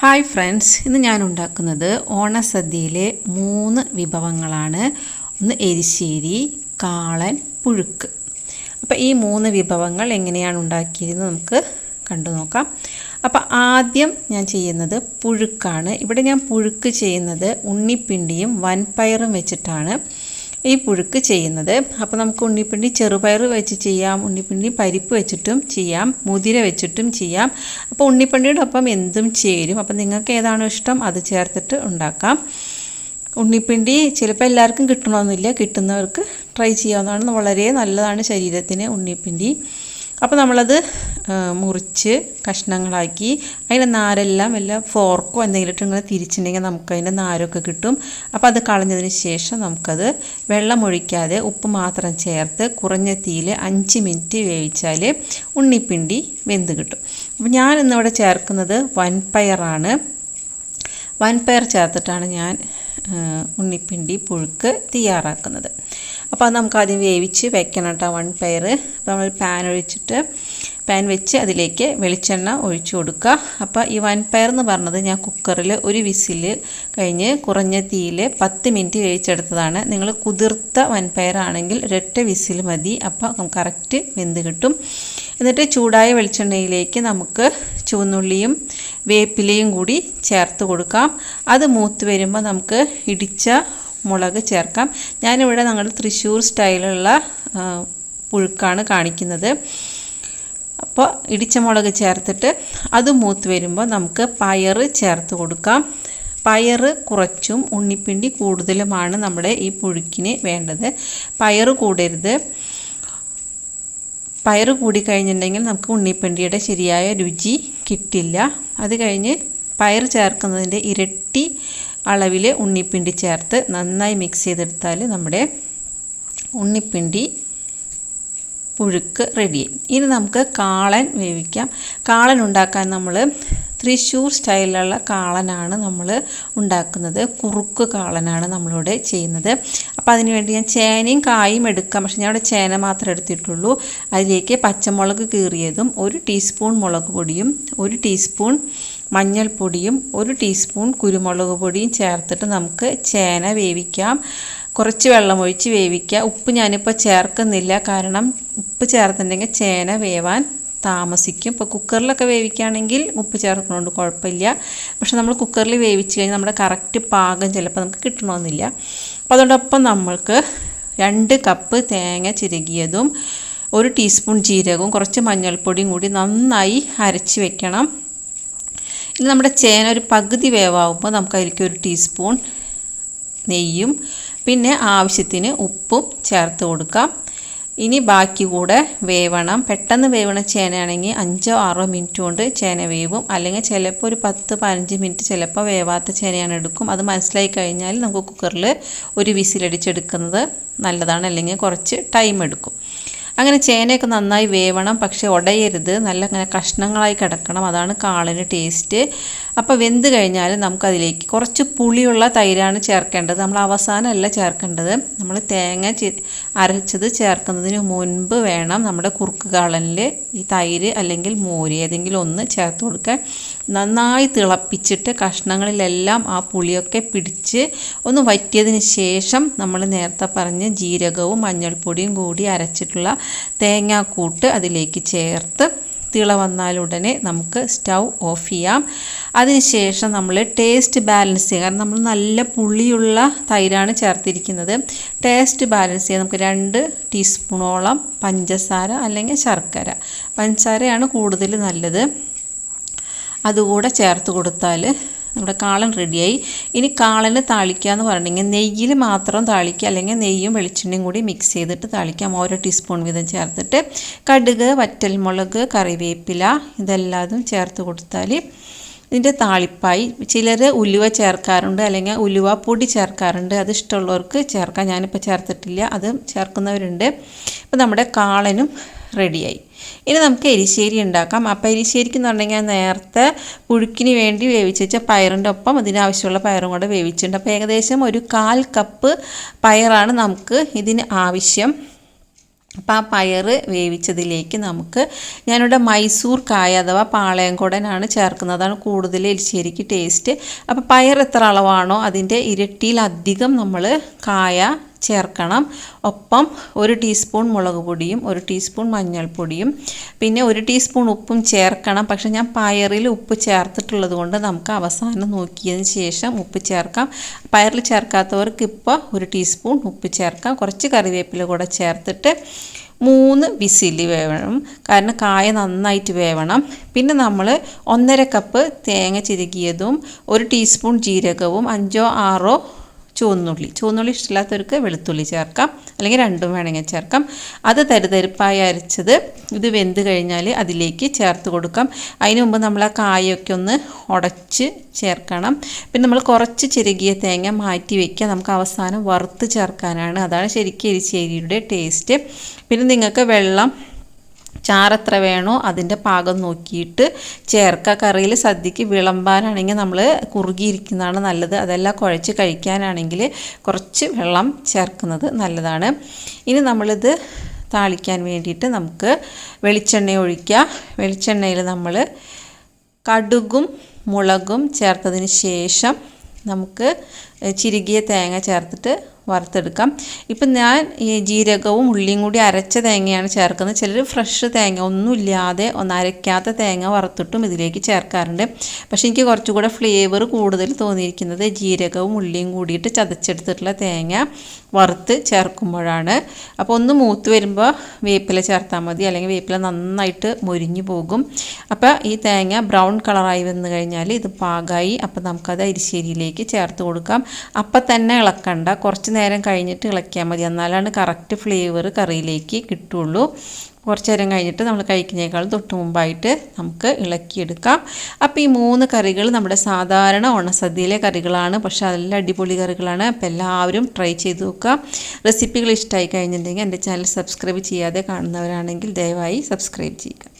Hi friends ഇന്ന് ഞാൻ ഉണ്ടാക്കുന്നത് ഓണസദ്യയിലെ മൂന്ന് വിഭവങ്ങളാണ്. ഒന്ന് എരിശ്ശേരി കാളൻ പുഴുക്ക്. അപ്പോൾ ഈ മൂന്ന് വിഭവങ്ങൾ എങ്ങനെയാണ് ഉണ്ടാക്കിയതെന്ന് നമുക്ക് കണ്ടു നോക്കാം. അപ്പോൾ ആദ്യം ഞാൻ ചെയ്യുന്നത് പുഴുക്കാണ്. ഇവിടെ ഞാൻ പുഴുക്ക് ചെയ്യുന്നത് ഉണ്ണിപ്പിണ്ടിയും വൻപയറും വെച്ചിട്ടാണ്. ഈ പുഴുക്ക് ചെയ്യുന്നത്. അപ്പോൾ നമുക്ക് ഉണ്ണിപ്പിണ്ടി ചെറുപയർ വെച്ച് ചെയ്യാം. ഉണ്ണിപ്പിണ്ടി പരിപ്പ് വെച്ചിട്ടും ചെയ്യാം. മുതിര വെച്ചിട്ടും ചെയ്യാം. അപ്പോൾ ഉണ്ണിപ്പിണ്ടിയുടെ ഒപ്പം എന്തും ചേരും. അപ്പോൾ നിങ്ങൾക്ക് ഏതാണോ ഇഷ്ടം അത് ചേർത്തിട്ട് ഉണ്ടാക്കാം. ഉണ്ണിപ്പിണ്ടി ചിലപ്പോൾ എല്ലാവർക്കും കിട്ടണമെന്നില്ല. കിട്ടുന്നവർക്ക് ട്രൈ ചെയ്യാവുന്നതാണ്. വളരെ നല്ലതാണ് ശരീരത്തിന് ഉണ്ണിപ്പിണ്ടി. അപ്പോൾ നമ്മളത് മുറിച്ച് കഷ്ണങ്ങളാക്കി അതിന്റെ നാരെല്ലാം വല്ല ഫോർക്കോ എന്തെങ്കിലും ഇട്ട് ഇങ്ങനെ തിരിച്ചിട്ടുണ്ടെങ്കിൽ നമുക്ക് അതിന്റെ നാരൊക്കെ കിട്ടും. അപ്പോൾ അത് കളഞ്ഞതിന് ശേഷം നമുക്കത് വെള്ളം ഒഴിക്കാതെ ഉപ്പ് മാത്രം ചേർത്ത് കുറഞ്ഞ തീയിൽ അഞ്ച് മിനിറ്റ് വേവിച്ചാൽ ഉണ്ണിപ്പിണ്ടി വെന്ത് കിട്ടും. അപ്പോൾ ഞാൻ ഇന്നിവിടെ ചേർക്കുന്നത് വൻപയറാണ്. വൻപയർ ചേർത്തിട്ടാണ് ഞാൻ ഉണ്ണിപ്പിണ്ടി പുഴുക്ക് തയ്യാറാക്കുന്നത്. അപ്പോൾ അത് നമുക്ക് ആദ്യം വേവിച്ച് വെക്കണം കേട്ടോ വൺ പെയർ അപ്പോൾ നമ്മൾ പാൻ ഒഴിച്ചിട്ട് പാൻ വെച്ച് അതിലേക്ക് വെളിച്ചെണ്ണ ഒഴിച്ചു കൊടുക്കുക. അപ്പോൾ ഈ വൻപയർ എന്ന് പറഞ്ഞത് ഞാൻ കുക്കറിൽ ഒരു വിസിൽ കഴിഞ്ഞ് കുറഞ്ഞ തീയിൽ പത്ത് മിനിറ്റ് വേവിച്ചെടുത്തതാണ്. നിങ്ങൾ കുതിർത്ത വൻപയറാണെങ്കിൽ ഒരൊറ്റ വിസിൽ മതി. അപ്പോൾ കറക്റ്റ് വെന്ത് കിട്ടും. എന്നിട്ട് ചൂടായ വെളിച്ചെണ്ണയിലേക്ക് നമുക്ക് ചുവന്നുള്ളിയും വേപ്പിലയും കൂടി ചേർത്ത് കൊടുക്കാം. അത് മൂത്ത് വരുമ്പോൾ നമുക്ക് ഇടിച്ച മുളക് ചേർക്കാം. ഞാനിവിടെ ഞങ്ങൾ തൃശ്ശൂർ സ്റ്റൈലുള്ള പുഴുക്കാണ് കാണിക്കുന്നത്. അപ്പോൾ ഇടിച്ച മുളക് ചേർത്തിട്ട് അത് മൂത്ത് വരുമ്പോൾ നമുക്ക് പയർ ചേർത്ത് കൊടുക്കാം. പയർ കുറച്ചും ഉണ്ണിപ്പിണ്ടി കൂടുതലുമാണ് നമ്മുടെ ഈ പുഴുക്കിന് വേണ്ടത്. പയർ കൂടരുത്. പയർ കൂടിക്കഴിഞ്ഞിട്ടുണ്ടെങ്കിൽ നമുക്ക് ഉണ്ണിപ്പിണ്ടിയുടെ ശരിയായ രുചി കിട്ടില്ല. അത് കഴിഞ്ഞ് പയർ ചേർക്കുന്നതിന്റെ ഇരട്ടി അളവിൽ ഉണ്ണിപ്പിണ്ടി ചേർത്ത് നന്നായി മിക്സ് ചെയ്തെടുത്താൽ നമ്മുടെ ഉണ്ണിപ്പിണ്ടി പുഴുക്ക് റെഡി ഇനി നമുക്ക് കാളൻ വേവിക്കാം. കാളൻ ഉണ്ടാക്കാൻ നമ്മൾ തൃശ്ശൂർ സ്റ്റൈലിലുള്ള കാളനാണ് നമ്മൾ ഉണ്ടാക്കുന്നത്. കുറുക്ക് കാളനാണ് നമ്മളിവിടെ ചെയ്യുന്നത്. അപ്പോൾ അതിനുവേണ്ടി ഞാൻ ചേനയും കായും എടുക്കാം. പക്ഷേ ഞാൻ ഇവിടെ ചേന മാത്രം എടുത്തിട്ടുള്ളൂ. അതിലേക്ക് പച്ചമുളക് കീറിയതും ഒരു ടീസ്പൂൺ മുളക് പൊടിയും ഒരു ടീസ്പൂൺ മഞ്ഞൾപ്പൊടിയും ഒരു ടീസ്പൂൺ കുരുമുളക് പൊടിയും ചേർത്തിട്ട് നമുക്ക് ചേന വേവിക്കാം. കുറച്ച് വെള്ളം ഒഴിച്ച് വേവിക്കുക ഉപ്പ് ഞാനിപ്പോൾ ചേർക്കുന്നില്ല. കാരണം ഉപ്പ് ചേർത്തിട്ടുണ്ടെങ്കിൽ ചേന വേവാൻ താമസിക്കും. ഇപ്പോൾ കുക്കറിലൊക്കെ വേവിക്കുകയാണെങ്കിൽ ഉപ്പ് ചേർക്കുന്നതുകൊണ്ട് കുഴപ്പമില്ല. പക്ഷെ നമ്മൾ കുക്കറിൽ വേവിച്ച് കഴിഞ്ഞാൽ നമ്മുടെ കറക്റ്റ് പാകം ചിലപ്പോൾ നമുക്ക് കിട്ടണമെന്നില്ല. അപ്പോൾ അതോടൊപ്പം നമ്മൾക്ക് രണ്ട് കപ്പ് തേങ്ങ ചിരകിയതും ഒരു ടീസ്പൂൺ ജീരകവും കുറച്ച് മഞ്ഞൾപ്പൊടിയും കൂടി നന്നായി അരച്ച് വെക്കണം. ഇനി നമ്മുടെ ചേന ഒരു പകുതി വേവാകുമ്പോൾ നമുക്ക് അതിലേക്ക് ഒരു ടീസ്പൂൺ നെയ്യും പിന്നെ ആവശ്യത്തിന് ഉപ്പും ചേർത്ത് കൊടുക്കാം. ഇനി ബാക്കി കൂടെ വേവണം. പെട്ടെന്ന് വേവണ ചേനയാണെങ്കിൽ അഞ്ചോ ആറോ മിനിറ്റ് കൊണ്ട് ചേന വേവും. അല്ലെങ്കിൽ ചിലപ്പോൾ ഒരു പത്ത് പതിനഞ്ച് മിനിറ്റ് ചിലപ്പോൾ വേവാത്ത ചേനയാണ് എടുക്കും. അത് മനസ്സിലായി കഴിഞ്ഞാൽ നമുക്ക് കുക്കറിൽ ഒരു വിസിലടിച്ചെടുക്കുന്നത് നല്ലതാണ്. അല്ലെങ്കിൽ കുറച്ച് ടൈം എടുക്കും. അങ്ങനെ ചേനയൊക്കെ നന്നായി വേവണം പക്ഷേ ഉടയരുത് നല്ല അങ്ങനെ കഷ്ണങ്ങളായി കിടക്കണം. അതാണ് കാളിന് ടേസ്റ്റ് അപ്പോൾ വെന്ത് കഴിഞ്ഞാൽ നമുക്കതിലേക്ക് കുറച്ച് പുളിയുള്ള തൈരാണ് ചേർക്കേണ്ടത്. നമ്മൾ അവസാനമല്ല ചേർക്കേണ്ടത്. നമ്മൾ തേങ്ങ അരച്ചത് ചേർക്കുന്നതിന് മുൻപ് വേണം നമ്മുടെ കുറുക്ക് കാളനിൽ ഈ തൈര് അല്ലെങ്കിൽ മോര് ഏതെങ്കിലും ഒന്ന് ചേർത്ത് കൊടുക്കാൻ. നന്നായി തിളപ്പിച്ചിട്ട് കഷ്ണങ്ങളിലെല്ലാം ആ പുളിയൊക്കെ പിടിച്ച് ഒന്ന് വറ്റിയതിന് ശേഷം നമ്മൾ നേരത്തെ പറഞ്ഞ ജീരകവും മഞ്ഞൾപ്പൊടിയും കൂടി അരച്ചിട്ടുള്ള തേങ്ങാക്കൂട്ട് അതിലേക്ക് ചേർത്ത് തിള വന്നാലുടനെ നമുക്ക് സ്റ്റൗ ഓഫ് ചെയ്യാം. അതിനുശേഷം നമ്മൾ ടേസ്റ്റ് ബാലൻസ് ചെയ്യുക കാരണം നമ്മൾ നല്ല പുളിയുള്ള തൈരാണ് ചേർത്തിരിക്കുന്നത്. ടേസ്റ്റ് ബാലൻസ് ചെയ്യാൻ നമുക്ക് രണ്ട് ടീസ്പൂണോളം പഞ്ചസാര അല്ലെങ്കിൽ ശർക്കര. പഞ്ചസാരയാണ് കൂടുതൽ നല്ലത്. അതുകൂടെ ചേർത്ത് കൊടുത്താൽ നമ്മുടെ കാളൻ റെഡിയായി. ഇനി കാളന് താളിക്കുക എന്ന് പറഞ്ഞിട്ടുണ്ടെങ്കിൽ നെയ്യിൽ മാത്രം താളിക്കുക അല്ലെങ്കിൽ നെയ്യും വെളിച്ചെണ്ണയും കൂടി മിക്സ് ചെയ്തിട്ട് താളിക്കാം. ഓരോ ടീസ്പൂൺ വീതം ചേർത്തിട്ട് കടുക് വറ്റൽമുളക് കറിവേപ്പില ഇതെല്ലാതും ചേർത്ത് കൊടുത്താൽ ഇതിന്റെ താളിപ്പായി. ചിലർ ഉലുവ ചേർക്കാറുണ്ട് അല്ലെങ്കിൽ ഉലുവ പൊടി ചേർക്കാറുണ്ട്. അത് ഇഷ്ടമുള്ളവർക്ക് ചേർക്കാം. ഞാനിപ്പോൾ ചേർത്തിട്ടില്ല അത് ചേർക്കുന്നവരുണ്ട്. ഇപ്പോൾ നമ്മുടെ കാളനും റെഡിയായി. ഇനി നമുക്ക് എരിശ്ശേരി ഉണ്ടാക്കാം. അപ്പോൾ എരിശ്ശേരിക്ക് എന്ന് പറഞ്ഞാൽ നേരത്തെ പുഴുക്കിന് വേണ്ടി വേവിച്ച് വെച്ച പയറിന്റെ ഒപ്പം ഇതിനാവശ്യമുള്ള പയറും കൂടെ വേവിച്ചിട്ടുണ്ട്. അപ്പോൾ ഏകദേശം ഒരു കാൽ കപ്പ് പയറാണ് നമുക്ക് ഇതിന് ആവശ്യം. അപ്പോൾ ആ പയർ വേവിച്ചതിലേക്ക് നമുക്ക് ഞാനിവിടെ മൈസൂർ കായ അഥവാ പാളയംകുടനാണ് ചേർക്കുന്നത്. അതാണ് കൂടുതൽ എരിശ്ശേരിക്ക് ടേസ്റ്റ്. അപ്പോൾ പയർ എത്ര അളവാണോ അതിന്റെ ഇരട്ടിയിലധികം നമ്മൾ കായ ചേർക്കണം. ഒപ്പം ഒരു ടീസ്പൂൺ മുളക് പൊടിയും ഒരു ടീസ്പൂൺ മഞ്ഞൾപ്പൊടിയും പിന്നെ ഒരു ടീസ്പൂൺ ഉപ്പും ചേർക്കണം. പക്ഷെ ഞാൻ പയറിൽ ഉപ്പ് ചേർത്തിട്ടുള്ളത് കൊണ്ട് നമുക്ക് അവസാനം നോക്കിയതിന് ശേഷം ഉപ്പ് ചേർക്കാം. പയറിൽ ചേർക്കാത്തവർക്ക് ഇപ്പോൾ ഒരു ടീസ്പൂൺ ഉപ്പ് ചേർക്കാം. കുറച്ച് കറിവേപ്പില കൂടെ ചേർത്തിട്ട് മൂന്ന് വിസിൽ വേവണം. കാരണം കായ നന്നായിട്ട് വേവണം. പിന്നെ നമ്മൾ ഒന്നര കപ്പ് തേങ്ങ ചിരുകിയതും ഒരു ടീസ്പൂൺ ജീരകവും അഞ്ചോ ആറോ ചുവന്നുള്ളി. ചുവന്നുള്ളി ഇഷ്ടമില്ലാത്തവർക്ക് വെളുത്തുള്ളി ചേർക്കാം. അല്ലെങ്കിൽ രണ്ടും വേണമെങ്കിൽ ചേർക്കാം. അത് തരുതരിപ്പായി അരച്ചത് ഇത് വെന്ത് കഴിഞ്ഞാൽ അതിലേക്ക് ചേർത്ത് കൊടുക്കാം. അതിന് മുമ്പ് നമ്മൾ ആ കായൊക്കെ ഒന്ന് ഉടച്ച് ചേർക്കണം. പിന്നെ നമ്മൾ കുറച്ച് ചെറുകിയ തേങ്ങ മാറ്റി വയ്ക്കുക നമുക്ക് അവസാനം വറുത്ത് ചേർക്കാനാണ്. അതാണ് ശരിക്കും എരിശ്ശേരിയുടെ ടേസ്റ്റ്. പിന്നെ നിങ്ങൾക്ക് വെള്ളം ചാറെത്ര വേണോ അതിന്റെ പാകം നോക്കിയിട്ട് ചേർക്ക കറിയിൽ സദ്യക്ക് വിളമ്പാനാണെങ്കിൽ നമ്മൾ കുറുകിയിരിക്കുന്നതാണ് നല്ലത്. അതെല്ലാം കുഴച്ച് കഴിക്കാനാണെങ്കിൽ കുറച്ച് വെള്ളം ചേർക്കുന്നത് നല്ലതാണ്. ഇനി നമ്മളിത് താളിക്കാൻ വേണ്ടിയിട്ട് നമുക്ക് വെളിച്ചെണ്ണ ഒഴിക്കുക. വെളിച്ചെണ്ണയിൽ നമ്മൾ കടുകും മുളകും ചേർത്തതിന് ശേഷം നമുക്ക് ചിരുകിയ തേങ്ങ ചേർത്തിട്ട് വറുത്തെടുക്കാം. ഇപ്പം ഞാൻ ഈ ജീരകവും ഉള്ളിയും കൂടി അരച്ച തേങ്ങയാണ് ചേർക്കുന്നത്. ചിലർ ഫ്രഷ് തേങ്ങ ഒന്നുമില്ലാതെ ഒന്ന് അരയ്ക്കാത്ത തേങ്ങ വറുത്തിട്ടും ഇതിലേക്ക് ചേർക്കാറുണ്ട്. പക്ഷേ എനിക്ക് കുറച്ചുകൂടെ ഫ്ലേവർ കൂടുതൽ തോന്നിയിരിക്കുന്നത് ജീരകവും ഉള്ളിയും കൂടിയിട്ട് ചതച്ചെടുത്തിട്ടുള്ള തേങ്ങ വറുത്ത് ചേർക്കുമ്പോഴാണ്. അപ്പോൾ ഒന്ന് മൂത്ത് വരുമ്പോൾ വേപ്പില ചേർത്താൽ മതി അല്ലെങ്കിൽ വേപ്പില നന്നായിട്ട് മൊരിഞ്ഞു പോകും. അപ്പോൾ ഈ തേങ്ങ ബ്രൗൺ കളറായി വന്നു കഴിഞ്ഞാൽ ഇത് പാകമായി അപ്പോൾ നമുക്കത് അരിശ്ശേരിയിലേക്ക് ചേർത്ത് കൊടുക്കാം. അപ്പം തന്നെ ഇളക്കണ്ട. കുറച്ച് നേരം കഴിഞ്ഞിട്ട് ഇളക്കിയാൽ മതി. എന്നാലാണ് കറക്റ്റ് ഫ്ലേവർ കറിയിലേക്ക് കിട്ടുള്ളൂ. കുറച്ച് നേരം കഴിഞ്ഞിട്ട് നമ്മൾ കഴിക്കുന്നതിനേക്കാൾ തൊട്ട് മുമ്പായിട്ട് നമുക്ക് ഇളക്കിയെടുക്കാം. അപ്പോൾ ഈ മൂന്ന് കറികൾ നമ്മുടെ സാധാരണ ഓണസദ്യയിലെ കറികളാണ്. പക്ഷേ അതെല്ലാം അടിപൊളി കറികളാണ്. അപ്പോൾ എല്ലാവരും ട്രൈ ചെയ്ത് നോക്കുക. റെസിപ്പികൾ ഇഷ്ടമായി കഴിഞ്ഞിട്ടുണ്ടെങ്കിൽ എന്റെ ചാനൽ സബ്സ്ക്രൈബ് ചെയ്യാതെ കാണുന്നവരാണെങ്കിൽ ദയവായി സബ്സ്ക്രൈബ് ചെയ്യുക.